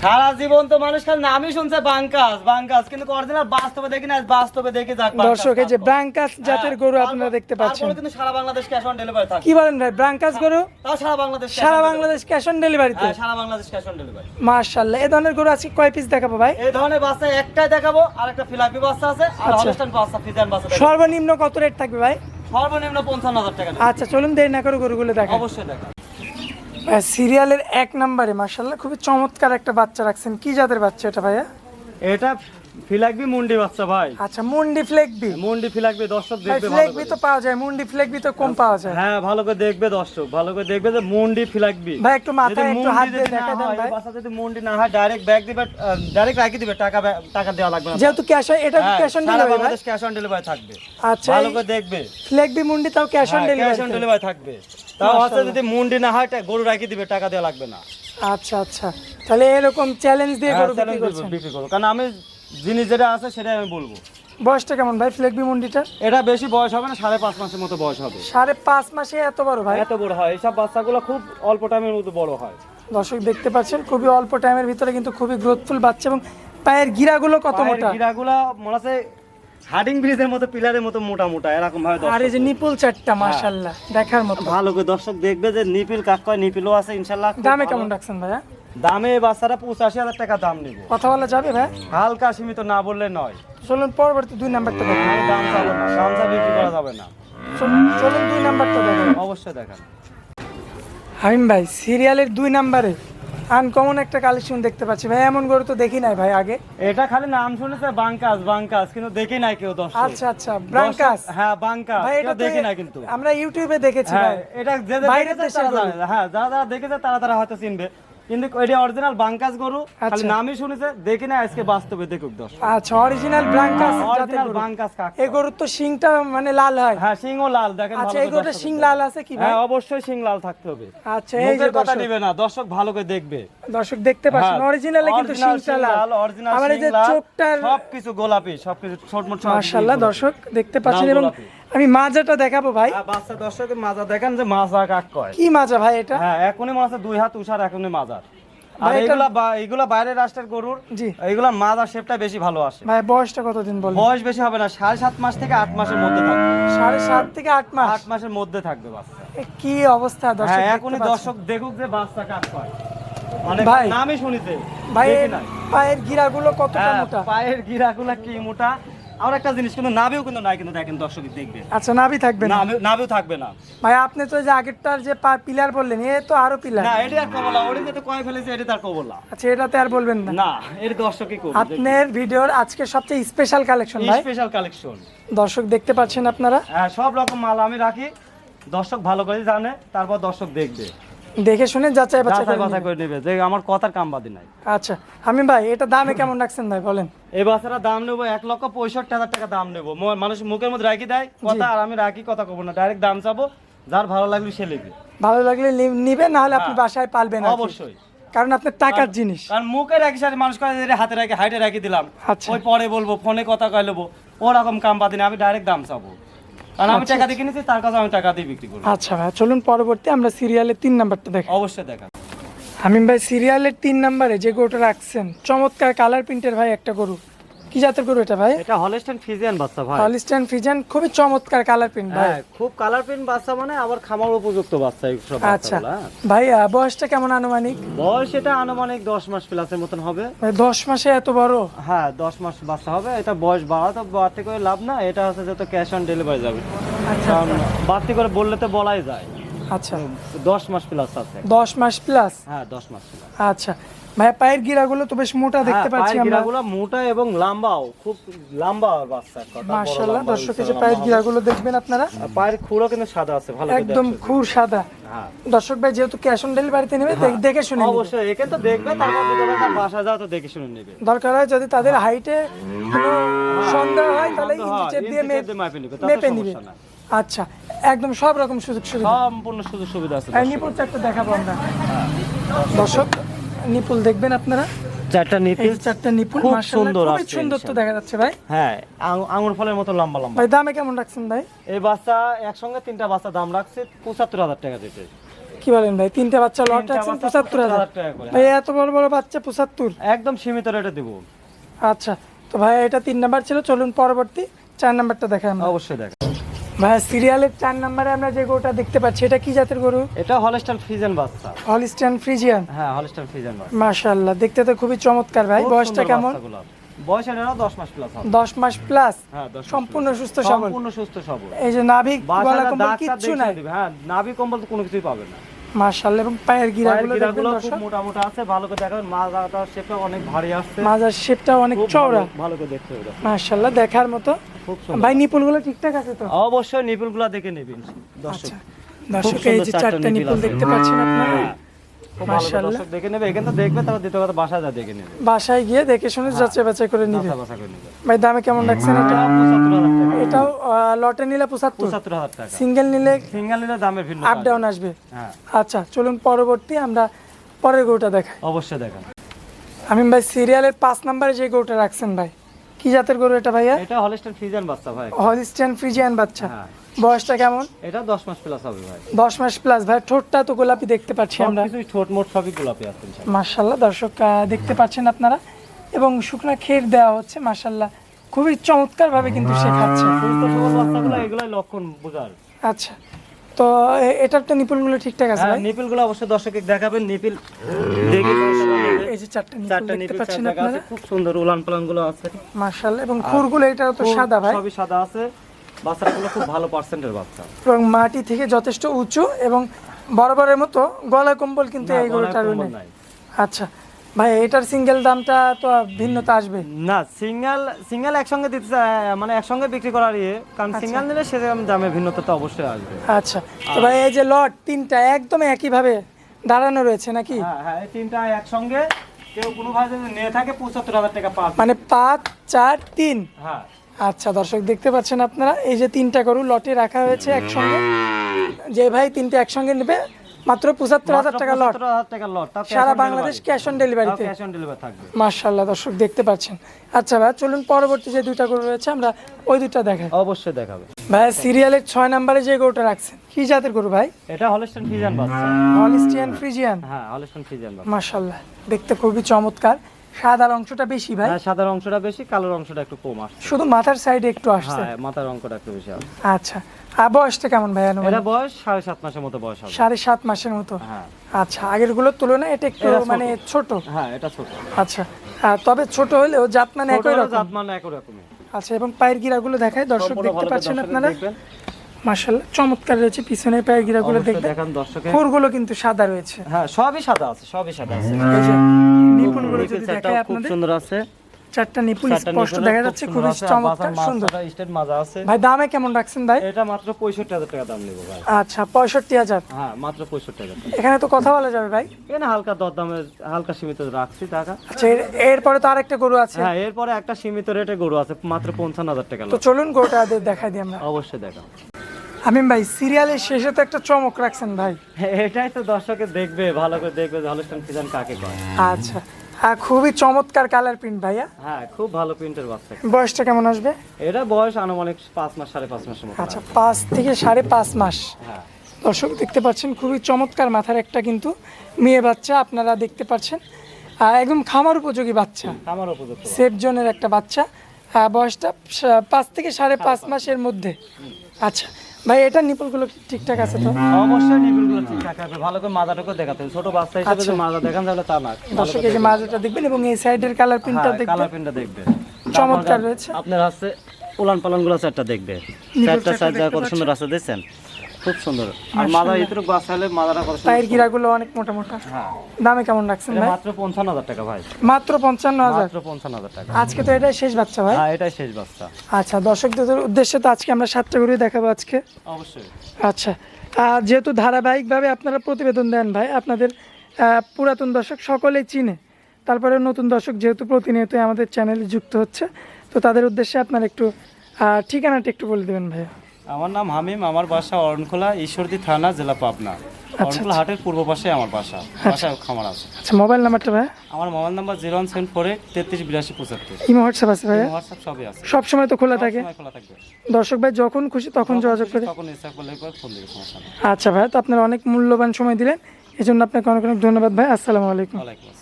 সারা জীবন তো মানুষ খালি নামই শুনছে কিন্তু অরিজিনাল বাস্তবে দেখি না বাস্তবে দেখে যাক দর্শক এই যে। ব্রাঙ্কাস জাতের গরু হ্যাঁ, আপনারা দেখতে পাচ্ছেন। তারপরে কিন্তু সারা বাংলাদেশ ক্যাশ অন ডেলিভারি থাকে কি বলেন ভাই ব্রাঙ্কাস গরু? তাও সারা বাংলাদেশ সারা বাংলাদেশ ক্যাশ অন ডেলিভারিতে হ্যাঁ সারা বাংলাদেশ ক্যাশ অন ডেলিভারি মার্শাল্লাহ এই ধরনের গরু আজকে কয় পিস দেখাবো ভাই? এই ধরনের বাচ্চা একটাই দেখাবো আর একটা ফিলাপি বাচ্চা আছে আর আচ্ছা। হলস্টাইন বাচ্চা ফিজান বাচ্চা সর্বনিম্ন কত রেট থাকবে ভাই? সর্বনিম্ন পঞ্চান্ন হাজার টাকা আচ্ছা চলুন দেরি না করে গরুগুলো দেখা অবশ্যই দেখা সিরিয়ালের এক নম্বরে মার্শাল্লাহ খুবই চমৎকার একটা বাচ্চা রাখছেন। কি জাতের বাচ্চা এটা ভাইয়া? এটা ফিলাকবি মুন্ডি বাচ্চা ভাই। আচ্ছা মুন্ডি ফ্লেকবি মুন্ডি ফিলাকবি দর্শক দেখবে ফ্লেকবি তো পাওয়া যায় মুন্ডি ফ্লেকবি তো কম পাওয়া যায়। হ্যাঁ ভালো করে দেখবে দর্শক ভালো করে দেখবে যে মুন্ডি ফিলাকবি ভাই একটু যদি একটু হাত দিয়ে দেখা দেন হয়, ভাই। বাচ্চা যদি মুন্ডি না হয় ডাইরেক্ট ব্যাগ দিবে ডাইরেক্ট রাখি দিবে টাকা টাকা দেওয়া লাগবে না। যেহেতু ক্যাশ এটা হ্যাঁ, cash on delivery Bangladesh cash on delivery থাকবে। আচ্ছা ভালো করে দেখবে। ফ্লেকবি মুন্ডি তাও cash on cash on delivery delivery থাকবে। তাও হচ্ছে যদি মুন্ডি না হয় গরু রাখি দিবে টাকা দেওয়া লাগবে না। আচ্ছা আচ্ছা। তাহলে এরকম চ্যালেঞ্জ দিয়ে হ্যাঁ, গরু বিক্রি করছেন। বিক্রি- বিক্রি কারণ আমি জিনিস যেটা আছে সেটাই আমি বলব। বয়সটা কেমন ভাই? ফ্লেকবি মুন্ডিটার এটা বেশি বয়স হবে না সাড়ে পাঁচ মাসের মতো বয়স হবে। সাড়ে পাঁচ মাসে এত বড় ভাই? এত বড় হয় এইসব বাচ্চাগুলো খুব অল্প টাইমের মধ্যে বড় হয়। দর্শক দেখতে পাচ্ছেন খুবই অল্প টাইমের ভিতরে কিন্তু খুবই গ্রোথফুল বাচ্চা এবং পায়ের গিরাগুলো কত মোটা? গিরাগুলা মনে হচ্ছে হার্ডিং ব্রিজের মতো পিলারের মতো মোটা মোটা এরকম ভাবে আর এই যে নিপুল চারটা মাশাল্লাহ দেখার মতো। ভালো করে দর্শক দেখবে যে নিপিল কাক কয় নিপিলও আছে ইনশাল্লাহ খুব দামে কেমন রাখছেন ভাইয়া? দামে বাচ্চারা পঁচাশি হাজার টাকা দাম নিব। কথা বলা যাবে ভাই? হালকা সীমিত না বললে নয়। চলুন পরবর্তী দুই নাম্বারটা দেখুন আমি দাম চাবো না চা বিক্রি করা যাবে না? চলুন দুই নাম্বারটা দেখুন অবশ্যই দেখান। হামিম ভাই সিরিয়ালের দুই নাম্বারে আনকমন একটা কালেকশন দেখতে পাচ্ছি। ভাই এমন গরু তো দেখি নাই ভাই আগে। এটা খালি নাম শুনেছে বাঙ্কাস বাঙ্কাস কিন্তু দেখি নাই কেউ দর্শক। আচ্ছা আচ্ছা দর্শক- হ্যাঁ বাঙ্কাস ভাই এটা দেখি নাই কিন্তু। আমরা ইউটিউবে দেখেছি হ্যাঁ ভাই। এটা যে যে গরু। জানে। হ্যাঁ যারা যারা দেখেছে তারা তারা হয়তো চিনবে। কিন্তু এটা অরিজিনাল গরু খালি আচ্ছা। নামই শুনেছে দেখি না আজকে বাস্তবে দেখুক দর্শক। আচ্ছা অরিজিনাল ব্রাঙ্কাস অরিজিনাল। কাক। এই গরুর তো শিংটা মানে লাল হয়। হ্যাঁ শিং ও লাল দেখেন আচ্ছা এই গরুটা শিং লাল আছে কি ভাই? হ্যাঁ অবশ্যই শিং লাল থাকতে হবে। আচ্ছা এই যে কথা নিবে না দর্শক ভালো করে দেখবে। দর্শক দেখতে পাচ্ছেন হ্যাঁ, অরিজিনালে কিন্তু শিংটা লাল original এই যে চোখটার সবকিছু গোলাপি সবকিছু ছোট মোট মাশাআল্লাহ দর্শক দেখতে পাচ্ছেন এবং আমি মাজাটা দেখাবো ভাই। হ্যাঁ, বাচ্চা দর্শকের মাজা দেখেন যে মাজা কাক কয়। কি মাজা ভাই এটা? হ্যাঁ এখনই মনে হচ্ছে দুই হাত উষার এখনই মাজার আর বাইরের রাষ্ট্রের গরুর জি। এইগুলা মাজার শেপটা বেশি ভালো আসে। ভাই বয়সটা কতদিন বলুন বয়স বেশি হবে না সাড়ে সাত মাস থেকে আট মাসের মধ্যে থাকবে। সাড়ে সাত থেকে আট মাস? আট মাসের মধ্যে থাকবে বাচ্চা। কি অবস্থা দর্শক হ্যাঁ এখনই দর্শক দেখুক যে বাচ্চা কাক কয়। মানে ভাই। নামই শুনিছে। ভাই দেখি এর নাই। পায়ের গিরাগুলো কতটা হ্যাঁ, মোটা? পায়ের গিরাগুলা কি মোটা? আর একটা জিনিস কিন্তু নাভিও কিন্তু নাই কিন্তু দেখেন দর্শক দেখবে আচ্ছা নাভি থাকবে না? নাভিও- থাকবে না। ভাই আপনি তো যে আগেরটার যে পিলার বললেন এ তো আরও পিলার। না এটি আর কবলা ওটি যেটা কয় ফেলেছে এটি তার কবলা আচ্ছা এটাতে আর বলবেন না। না এর দর্শকই করবে আপনার ভিডিওর আজকে সবচেয়ে স্পেশাল কালেকশন ভাই। স্পেশাল কালেকশন দর্শক দেখতে পাচ্ছেন আপনারা? হ্যাঁ সব রকম মাল আমি রাখি। দর্শক ভালো করে জানে তারপর দর্শক দেখবে। দেখে শুনে যাচাই বাছাই যাচাই করে। নেবে। যে আমার কথার কাম বাদি নাই। আচ্ছা আমি ভাই এটা দামে কেমন রাখছেন ভাই বলেন? এই বাচ্চারা দাম নেব এক লক্ষ পঁয়ষট্টি হাজার টাকা দাম নেব। মানুষ মুখের মধ্যে রাখি দেয় কথা আর আমি রাখি কথা কব না। ডাইরেক্ট দাম চাবো যার ভালো লাগল সে নেবে। ভালো লাগলে নি- নিবেন না হলে আপনি বাসায় পালবেন হ্যাঁ। অবশ্যই। কারণ আপনার টাকার জিনিস। কারণ মুখে রাখি সাথে মানুষ করে হাতে রাখি হাইটে রাখি দিলাম। আচ্ছা। ওই পরে বলব ফোনে কথা কয় নেব ওরকম কাম বাদি না আমি ডাইরেক্ট দাম চাবো। কারণ আমি টাকা দিয়ে কিনেছি তার কাছে আমি টাকা দিয়ে বিক্রি করব। আচ্ছা ভাই চলুন পরবর্তী আমরা সিরিয়ালের তিন নাম্বারটা দেখি। অবশ্যই দেখা হামিম ভাই সিরিয়ালের তিন নাম্বারে যে গরুটা রাখছেন চমৎকার কালার প্রিন্টের ভাই একটা গরু। কি জাতের গরু এটা ভাই? এটা হলস্টেন ফিজিয়ান বাচ্চা ভাই। হলিস্টান ফিজান খুবই চমৎকার কালার প্রিন্ট ভাই। হ্যাঁ খুব কালার প্রিন্ট বাচ্চা মানে আবার খামার উপযুক্ত বাচ্চা এই সব আচ্ছা। হ্যাঁ। ভাই বয়সটা কেমন আনুমানিক? বয়স এটা আনুমানিক দশ মাস প্লাসের মতন হবে। ভাই দশ মাসে এত বড়? হ্যাঁ দশ মাস বাচ্চা হবে। এটা বয়স বাড়া তো বাড়তে করে লাভ না। এটা হচ্ছে যত ক্যাশ অন ডেলিভারি যাবে। আচ্ছা। বাড়তি করে বললে তো বলাই যায়। আচ্ছা। দশ মাস প্লাস আছে। দশ মাস প্লাস হ্যাঁ দশ মাস প্লাস আচ্ছা। ভাই পায়ের গিরাগুলো তো বেশ মোটা দেখতে পাচ্ছি আমরা। গিরাগুলো মোটা এবং লম্বাও খুব লম্বা বাচ্চা মাশাআল্লাহ লম্বা, দর্শকের যে পায়ের গিরাগুলো দেখবেন আপনারা? পায়ের খুঁড়ো কিন্তু সাদা আছে ভালো একদম। খুর সাদা। হ্যাঁ। দর্শক ভাই যেহেতু ক্যাশ অন ডেলিভারিতে নেবে দেখে শুনে নেবে। অবশ্যই এখানে তো দেখবে তারপর যদি বাসায় যাও তো দেখে শুনে নেবে। দরকার হয় যদি তাদের হাইটে কোনো সন্দেহ হয় তাহলে ইঞ্চি চেপ দিয়ে মাপে নিবে। আচ্ছা একদম সব রকম সুযোগ সুবিধা। সম্পূর্ণ সুযোগ সুবিধা আছে নিপুল চারটা দেখাবো আমরা। দর্শক নিপুল দেখবেন আপনারা? চারটা নিপুল। চারটা নিপুল খুব সুন্দর আসছে সুন্দর তো দেখা যাচ্ছে ভাই। হ্যাঁ আঙ- আঙুর ফলের মতো লম্বা লম্বা। ভাই দামে কেমন রাখছেন ভাই? এই বাচ্চা একসঙ্গে তিনটা বাচ্চা দাম রাখছে পঁচাত্তর হাজার টাকা দিতে। কি বলেন ভাই তিনটা বাচ্চা লট রাখছেন পঁচাত্তর হাজার। 75,000 টাকা ভাই এত বড় বড় বাচ্চা পঁচাত্তর? একদম সীমিত রেটে দিব। আচ্ছা তো ভাই এটা তিন নাম্বার ছিল চলুন পরবর্তী চার নাম্বারটা দেখাই আমরা। অবশ্যই দেখ ভাই সিরিয়ালের চার নাম্বারে আমরা যে গরুটা দেখতে পাচ্ছি এটা কি জাতের গরু? এটা হলস্টাইন ফ্রিজেন বাচ্চা। Holstein Friesian? হ্যাঁ হলস্টাইন ফ্রিজেন বাচ্চা। মাশাআল্লাহ দেখতে তো খুবই চমৎকার ভাই। বয়সটা কেমন? বয়স এটা দশ মাস প্লাস হবে। দশ মাস প্লাস হ্যাঁ সম্পূর্ণ সুস্থ সবল? সম্পূর্ণ সুস্থ সবল। এই যে নাভিক গলা কম্বল কিচ্ছু নাই? হ্যাঁ নাভি কম্বল তো কোনো কিছুই পাবে না। মাশাআল্লাহ এবং পায়ের গিরাগুলো খুব দর্শক? মোটা মোটা আছে ভালো করে দেখাবেন মাজাটা শেপটা অনেক ভারী আসছে। মাজার শেপটা অনেক চওড়া। ভালো করে দেখতে হবে। মাশাআল্লাহ দেখার মতো খুব সুন্দর। ভাই নিপুলগুলো ঠিকঠাক আছে তো? অবশ্যই নিপুলগুলো দেখে নেবেন। দর্শক আচ্ছা দর্শক এই যে চারটা নিপুল দেখতে পাচ্ছেন আপনারা? হ্যাঁ, খুব ভালো করে মাশাআল্লাহ। দর্শক দেখে নেবে। এখানে তো দেখবে তারপর দ্বিতীয় কথা বাসা যা দেখে নেবে। বাসায় গিয়ে দেখে শুনে যাচাই বাছাই করে নিবে। ভাই দামে কেমন রাখছেন এটা? টাকা। এটাও লটে নিলে পঁচাত্তর? পঁচাত্তর হাজার টাকা। সিঙ্গেল নিলে সিঙ্গেল নিলে দামের ভিন্ন আপ ডাউন আসবে। হ্যাঁ। আচ্ছা চলুন পরবর্তী আমরা পরের গরুটা দেখাই। অবশ্যই দেখেন। আমি ভাই সিরিয়ালের পাঁচ নাম্বারে যে গরুটা রাখছেন ভাই? কি জাতের গরু এটা ভাইয়া? এটা হলস্টাইন ফ্রিজিয়ান বাচ্চা ভাই। হলিস্টিয়ান ফ্রিজিয়ান বাচ্চা। হ্যাঁ। বয়সটা কেমন? এটা দশ মাস প্লাস হবে ভাই। দশ মাস প্লাস ভাই ঠোঁটটা তো গোলাপি দেখতে পাচ্ছি আমরা। সবকিছুই ছোট মোট সবই গোলাপি আছে ইনশাআল্লাহ। মার্শাল্লাহ দর্শক দেখতে পাচ্ছেন আপনারা। এবং শুকনা খের দেওয়া হচ্ছে মার্শাল্লাহ খুবই চমৎকার ভাবে কিন্তু শেখাচ্ছে। সুস্থ সবল বাচ্চাগুলো এগুলাই লক্ষণ বোঝার। আচ্ছা। তো এটার তো নিপুলগুলো ঠিকঠাক আছে হ্যাঁ ভাই? নিপিলগুলো অবশ্যই দর্শকে দেখাবেন। নিপিল দেখে এই যে চারটা নিপুল চারটা দেখতে নিপিল পাচ্ছেন আপনারা? খুব সুন্দর উলান পালানগুলো আছে। মার্শাল্লাহ এবং খুরগুলো এটাও তো সাদা ভাই। সবই সাদা আছে। বাচ্চাগুলো খুব ভালো পার্সেন্টের বাচ্চা। এবং মাটি থেকে যথেষ্ট উঁচু এবং বরাবরের মতো গলা কম্বল কিন্তু এই গরুটার নাই। আচ্ছা ভাই এটার সিঙ্গেল দামটা তো ভিন্নতা আসবে। না সিঙ্গেল সিঙ্গেল একসঙ্গে দিতে মানে একসঙ্গে বিক্রি করার ইয়ে কারণ সিঙ্গেল নিলে সে দামে ভিন্নতা তো অবশ্যই আসবে। আচ্ছা। তো ভাই এই যে লট তিনটা একদম একইভাবে দাঁড়ানো রয়েছে নাকি? হ্যাঁ হ্যাঁ এই তিনটা একসঙ্গে কেউ কোনো ভাই যদি নিয়ে থাকে পঁচাত্তর হাজার টাকা পাবে মানে পাঁচ চার তিন? হ্যাঁ। আচ্ছা দর্শক দেখতে পাচ্ছেন আপনারা এই যে তিনটা গরু লটে রাখা হয়েছে একসঙ্গে। যে ভাই তিনটে একসঙ্গে নেবে মাত্র পঁচাত্তর হাজার টাকা লট। টাকা লট সারা বাংলাদেশ ক্যাশ অন ডেলিভারিতে ক্যাশ অন ডেলিভারি থাকবে। দর্শক দেখতে পাচ্ছেন। আচ্ছা ভাই চলুন পরবর্তী যে দুইটা গরু রয়েছে আমরা ওই দুইটা দেখাই। অবশ্যই দেখাবে। ভাই সিরিয়ালের ছয় নম্বরে যে গরুটা রাখছেন কি জাতের গরু ভাই? এটা হলস্টাইন ফিজিয়ান বাচ্চা। ফ্রিজিয়ান হ্যাঁ হলস্টাইন ফিজিয়ান বাচ্চা। দেখতে খুবই চমৎকার। সাদার অংশটা বেশি ভাই? হ্যাঁ সাদার অংশটা বেশি কালোর অংশটা একটু কম আসছে। শুধু মাথার সাইডে একটু আসছে। হ্যাঁ মাথার অঙ্কটা একটু বেশি আসছে। আচ্ছা আর বয়সটা কেমন ভাই এটা বয়স সাড়ে সাত মাসের মতো বয়স হবে। সাড়ে সাত মাসের মতো। হ্যাঁ। আচ্ছা আগেরগুলোর তুলনায় এটা একটু মানে ছোট। হ্যাঁ এটা ছোট। আচ্ছা তবে ছোট হলেও জাত মানে একই রকম। জাত মানে একই রকমই। আচ্ছা এবং পায়ের গিরাগুলো দেখায় দর্শক দেখতে পাচ্ছেন আপনারা। মার্শাল্লাহ চমৎকার রয়েছে পিছনে পায়ের গিরাগুলো দেখবেন। দেখান দর্শকে। খুরগুলো কিন্তু সাদা রয়েছে। হ্যাঁ সবই সাদা আছে সবই সাদা আছে। নিপুণগুলো যদি দেখায় চারটাও খুব সুন্দর আছে। চারটা নিপুল স্পষ্ট দেখা যাচ্ছে খুবই চমৎকার সুন্দর। স্টেট মাজা আছে। ভাই দামে কেমন রাখছেন ভাই? এটা মাত্র পঁয়ষট্টি হাজার টাকা দাম নেব ভাই। আচ্ছা পঁয়ষট্টি হাজার। হ্যাঁ মাত্র পঁয়ষট্টি হাজার টাকা। এখানে তো কথা বলা যাবে ভাই। এখানে হালকা দর দামে হালকা সীমিত রাখছি টাকা। আচ্ছা এরপরে তো আরেকটা গরু আছে। হ্যাঁ এরপরে একটা সীমিত রেটে গরু আছে মাত্র পঞ্চান্ন হাজার টাকা তো চলুন গরুটা দেখাই দিই আমরা। অবশ্যই দেখা আমিন ভাই সিরিয়ালের শেষে তো একটা চমক রাখছেন ভাই। এটাই তো দর্শকে দেখবে ভালো করে দেখবে কাকে কয়। আচ্ছা খুবই চমৎকার কালার প্রিন্ট ভাইয়া। হ্যাঁ খুব ভালো প্রিন্টের বাচ্চা। বয়সটা কেমন আসবে? এটা বয়স আনুমানিক পাঁচ মাস সাড়ে পাঁচ মাসের মতো আচ্ছা পাঁচ থেকে সাড়ে পাঁচ মাস। হ্যাঁ। দর্শক দেখতে পাচ্ছেন খুবই চমৎকার মাথার একটা কিন্তু মেয়ে বাচ্চা আপনারা দেখতে পাচ্ছেন। একদম খামার উপযোগী বাচ্চা। আমার উপযুক্ত সেফ জোনের একটা বাচ্চা। বয়সটা পাঁচ থেকে সাড়ে পাঁচ মাসের মধ্যে। আচ্ছা ভাই এটা নিপলগুলো ঠিকঠাক আছে তো? অবশ্যই নিপলগুলো ঠিকঠাক আছে। ভালো করে মাজাটাকে দেখাতে হবে। ছোট বাচ্চা হিসেবে যে মাজা দেখান তাহলে তা না। দর্শক এই যে মাজাটা দেখবেন এবং এই সাইডের কালার প্রিন্টটা দেখবেন। কালার প্রিন্টটা দেখবে চমৎকার রয়েছে। আপনার হাতে উলান পালনগুলো চারটা দেখবে চারটা সাইজ কত সুন্দর রাস্তা দেখছেন? খুব সুন্দর। আর ভিতরে হলে কত গিরাগুলো অনেক মোটা মোটা হ্যাঁ। দামে কেমন রাখছেন ভাই? মাত্র পঞ্চান্ন হাজার টাকা ভাই। মাত্র পঞ্চান্ন হাজার। মাত্র পঞ্চান্ন হাজার টাকা। আজকে তো এটাই শেষ বাচ্চা ভাই? হ্যাঁ এটাই শেষ বাচ্চা। আচ্ছা দর্শকদের উদ্দেশ্যে তো আজকে আমরা সাতটা দেখাবো আজকে। অবশ্যই। আচ্ছা আর যেহেতু ধারাবাহিকভাবে আপনারা প্রতিবেদন দেন ভাই আপনাদের আহ, পুরাতন দর্শক সকলেই চিনে। তারপরে নতুন দর্শক যেহেতু প্রতিনিয়তই আমাদের চ্যানেলে যুক্ত হচ্ছে তো তাদের উদ্দেশ্যে আপনারা একটু ঠিকানাটা একটু বলে দেবেন ভাইয়া। আমার নাম হামিম আমার বাসা অরণখোলা ঈশ্বরদী থানা জেলা পাবনা। অরণখোলা হাটের পূর্ব পাশে আমার বাসা বাসায় খামার আছে। আচ্ছা মোবাইল নাম্বারটা ভাই আমার mobile number zero one seven four eight তেত্রিশ বিরাশি পঁচাত্তর। ইমো হোয়াটসঅ্যাপ আছে ভাইয়া? হোয়াটসঅ্যাপ সবই আছে। সব সময় তো খোলা থাকে। খোলা থাকবে। দর্শক ভাই যখন খুশি তখন যোগাযোগ করে। তখন ইচ্ছা করলে একবার ফোন দিবে সমস্যা আচ্ছা ভাই তো আপনারা অনেক মূল্যবান সময় দিলেন। এই জন্য আপনাকে অনেক অনেক ধন্যবাদ ভাই। আসসালামু আলাইকুম। ওয়ালাইকুম আসসালাম।